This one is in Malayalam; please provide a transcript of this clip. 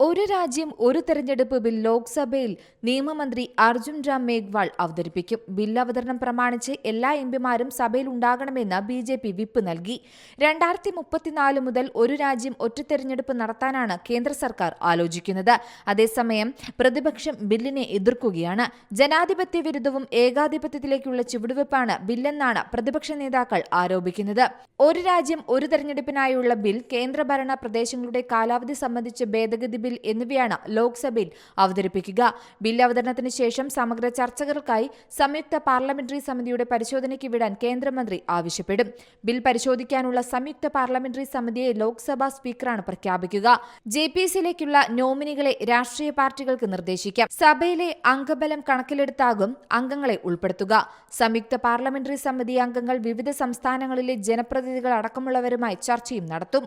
ഒരു രാജ്യം ഒരു തെരഞ്ഞെടുപ്പ് ബിൽ ലോക്സഭയിൽ നിയമമന്ത്രി അർജുൻ രാം മേഘ്വാൾ അവതരിപ്പിക്കും. ബിൽ അവതരണം പ്രമാണിച്ച് എല്ലാ എംപിമാരും സഭയിൽ ഉണ്ടാകണമെന്ന് ബി ജെ പി വിപ്പ് നൽകി. രണ്ടായിരത്തി മുപ്പത്തിനാല് മുതൽ ഒരു രാജ്യം ഒറ്റ തെരഞ്ഞെടുപ്പ് നടത്താനാണ് കേന്ദ്ര സർക്കാർ ആലോചിക്കുന്നത്. അതേസമയം പ്രതിപക്ഷം ബില്ലിനെ എതിർക്കുകയാണ്. ജനാധിപത്യ വിരുദ്ധവും ഏകാധിപത്യത്തിലേക്കുള്ള ചുവടുവെപ്പാണ് ബില്ലെന്നാണ് പ്രതിപക്ഷ നേതാക്കൾ ആരോപിക്കുന്നത്. ഒരു രാജ്യം ഒരു തെരഞ്ഞെടുപ്പിനായുള്ള ബിൽ കേന്ദ്രഭരണ പ്രദേശങ്ങളുടെ കാലാവധി സംബന്ധിച്ച് ഭേദഗതി ബിൽ എന്നിവയാണ് ലോക്സഭയിൽ അവതരിപ്പിക്കുക. ബിൽ അവതരണത്തിന് ശേഷം സമഗ്ര ചർച്ചകൾക്കായി സംയുക്ത പാർലമെന്ററി സമിതിയുടെ പരിശോധനയ്ക്ക് വിടാൻ കേന്ദ്രമന്ത്രി ആവശ്യപ്പെടും. ബിൽ പരിശോധിക്കാനുള്ള സംയുക്ത പാർലമെന്ററി സമിതിയെ ലോക്സഭാ സ്പീക്കറാണ് പ്രഖ്യാപിക്കുക. ജെ പി എസിലേക്കുള്ള നോമിനികളെ രാഷ്ട്രീയ പാർട്ടികൾക്ക് നിർദ്ദേശിക്കാം. സഭയിലെ അംഗബലം കണക്കിലെടുത്താകും അംഗങ്ങളെ ഉൾപ്പെടുത്തുക. സംയുക്ത പാർലമെന്ററി സമിതി അംഗങ്ങൾ വിവിധ സംസ്ഥാനങ്ങളിലെ ജനപ്രതിനിധികൾ അടക്കമുള്ളവരുമായി ചർച്ചയും നടത്തും.